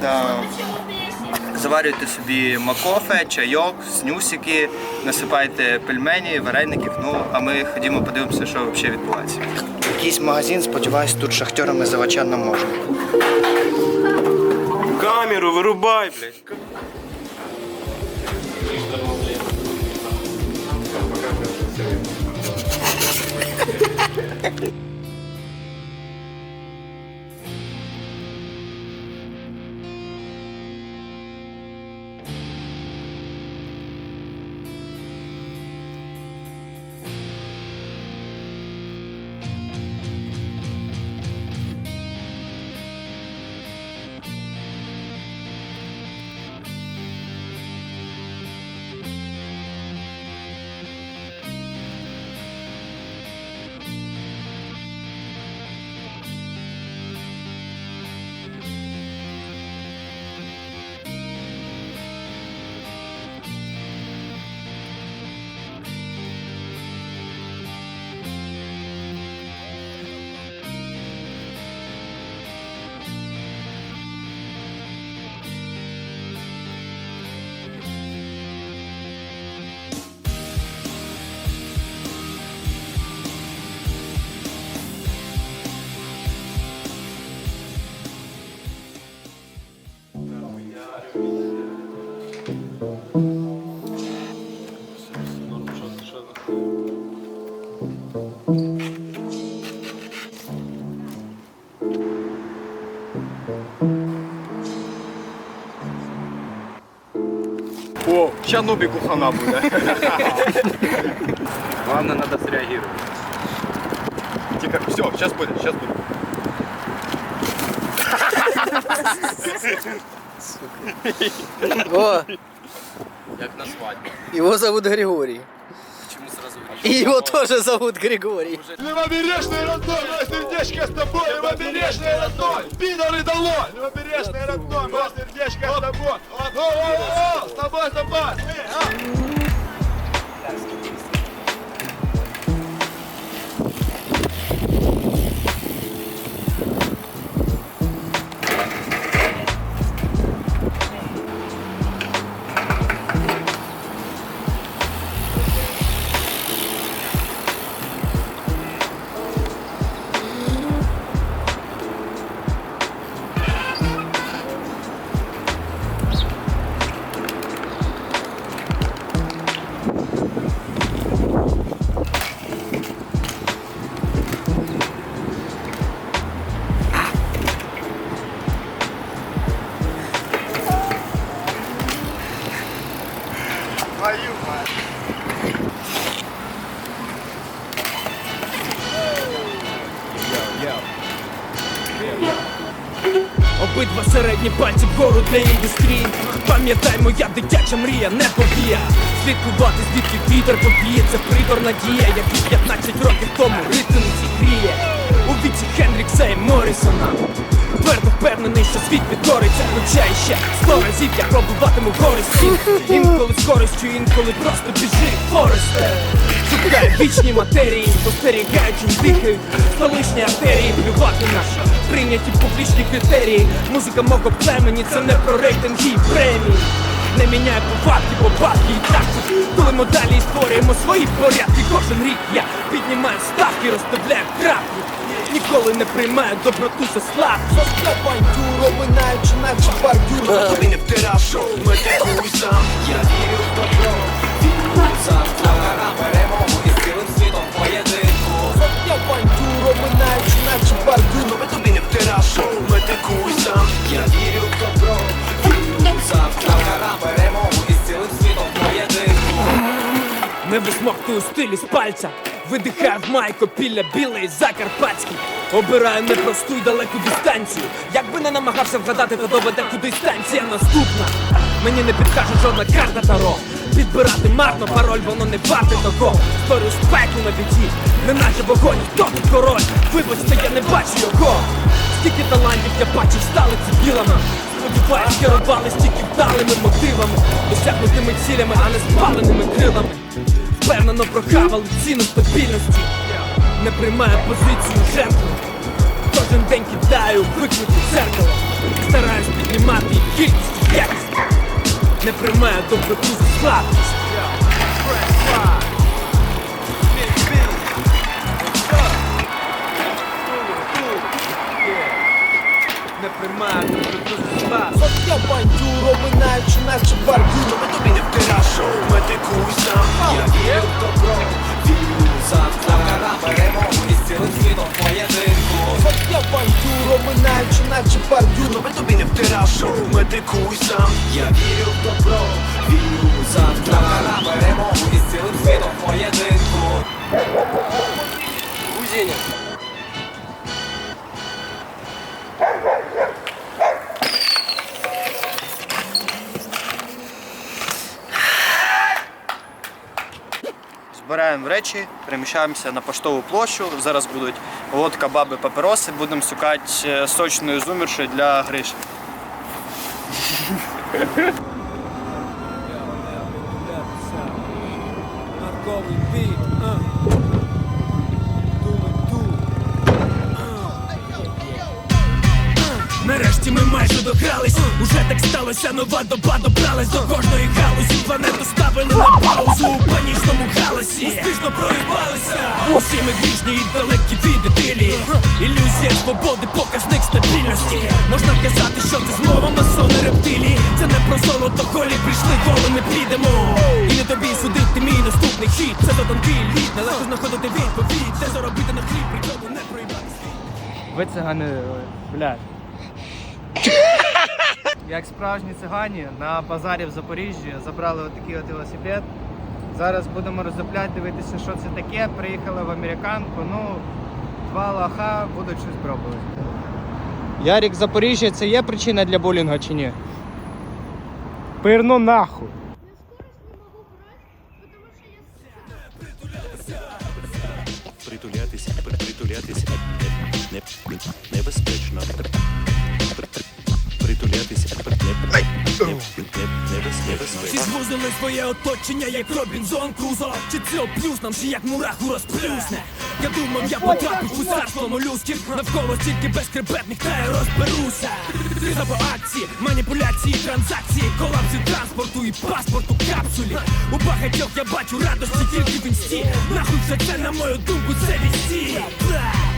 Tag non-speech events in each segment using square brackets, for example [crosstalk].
Да. Заварюйте собі макофе, чайок, снюсики, насипайте пельмені, вареників. Ну, а ми ходімо подивимося, що взагалі відбувається. Якийсь магазин, сподіваюсь, тут шахтерами завача не можна. Камеру вирубай, блядь. О, ща Нубіку хана буде. [laughs] Главное, надо среагировать. Тихо, все, сейчас будет, сейчас будет. О, Как на свадьбе. его зовут Григорий. И его тоже зовут Григорий. Левобережный родной, мое сердечко с тобой, левобережный родной, пидоры долой, левобережный родной, мое сердечко с тобой, с тобой, с тобой, Обидва середні пальці вгору для індустрії Пам'ятай, моя дитяча мрія не побія. Слідкувати, звідки вітер побіє Це приторна дія, як і 15 років тому ритм зігріє. У віці Хендрікса і Моррісона Твердо впевнений, що світ підкориться Хоча ще. Сто разів я пробуватиму користь. [laughs] Інколи з користю, інколи просто біжи, Форесте Шукаю вічні матерії, спостерігаючи дихають Столичні артерії, плювати наші Прийняті публічні критерії. Музика мого племені, це не про рейтинги і премії не міняє повадки, побадки і так Тулимо далі і створюємо свої порядки Кожен рік я піднімаю ставки, розставляю крапки. Ніколи не приймаю доброту за слав Состав бандюро, минаючи наче бордюр Тобі не втирав шоу, медикуй сам Я вірю в добро. Сам висмоктую стилі з пальця. Видихаю в майко пілля білий закарпатський Обираю непросту й далеку дистанцію. Якби не намагався вгадати, то доведе куди станція наступна. Мені не підкаже жодна карта таро. Підбирати марно пароль, воно не варте того. Створю спеку на біді, неначе вогонь, хто тут король? Вибачте, я не бачу його. Скільки талантів я бачив, стали ці білими Сподіваюсь, керували стільки вдалими мотивами. Досягнутими цілями, а не спаленими крилами Впевнено прохавали ціну стабільності. Не приймаю позицію жертви. Кожен день кидаю виклики дзеркало. Стараюсь піднімати їх кількість якість. Не приймаю доброту за слабкість Приймаю доброту за я бандюро, минаючи наче бордюр Ми тобі не втирашу, медикуй сам Я вірю в добро, вірю завтра на перемогу і з цілим світом поєдинку От я бандюро, минаючи наче бордюр Ми тобі не втирашу, медикуй сам Я вірю в добро, вірю завтра на перемогу і з цілим світом поєдинку Збираємо речі, переміщаємося на поштову площу. Зараз будуть водка, баби, папіроси. Будемо шукати е, сочної зумірші для Гриші. Нарешті ми майже догрались Уже так сталося, нова доба добралась до кожної Ілюзія свободи, показник стабільності Можна казати, що це змова масони рептилії Це не про золото, голі прийшли, голими підемо І не тобі судити мій наступний хід Це за тонкий лід, нелегко знаходити відповідь Де заробити на хліб, при цьому не проїбати Ви цигани, блядь. Як справжні цигані на базарі в Запоріжжі забрали отакий от велосипед. Зараз будемо роздупляти, дивитися, що це таке. Приїхали в американку. Ну, два лоха будуть щось пробувати. Ярік, Запоріжжя це є причина для булінга чи ні? Пирно нахуй. притулятися, Притулятися, притулятися не, не, небезпечно. При- при- Притулятися Всі звузили своє оточення, як Робінзон Крузо. Чи це оплюс нам, чи як мураху розплюсне? Я думав, я потрапив у царство молюсків. Навколо стільки безкребетних, та я розберуся. Криза по акції, маніпуляції, транзакції Колапси транспорту і паспорту капсулі. У багатьох я бачу радості тільки в інсті. Нахуй все це, на мою думку, це вісті.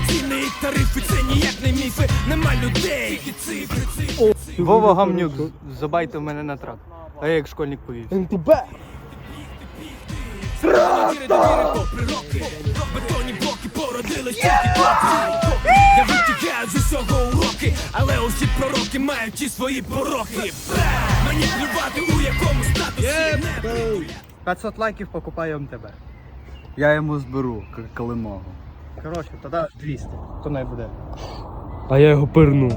Ціни і тарифи, це ніяк не міфи. Нема людей, тільки цифри, цифри Вова Гамнюк, забайте в мене на трак. А я як школьник повівся. Попри Бетонні блоки породили Я витягаю з усього уроки Але усі пророки мають ті свої пороки Мені плювати у якому статусі не 500 лайків покупаємо тебе. Я йому зберу к- калиного. Коротше, тоді 200. Хто не буде. А я його пирну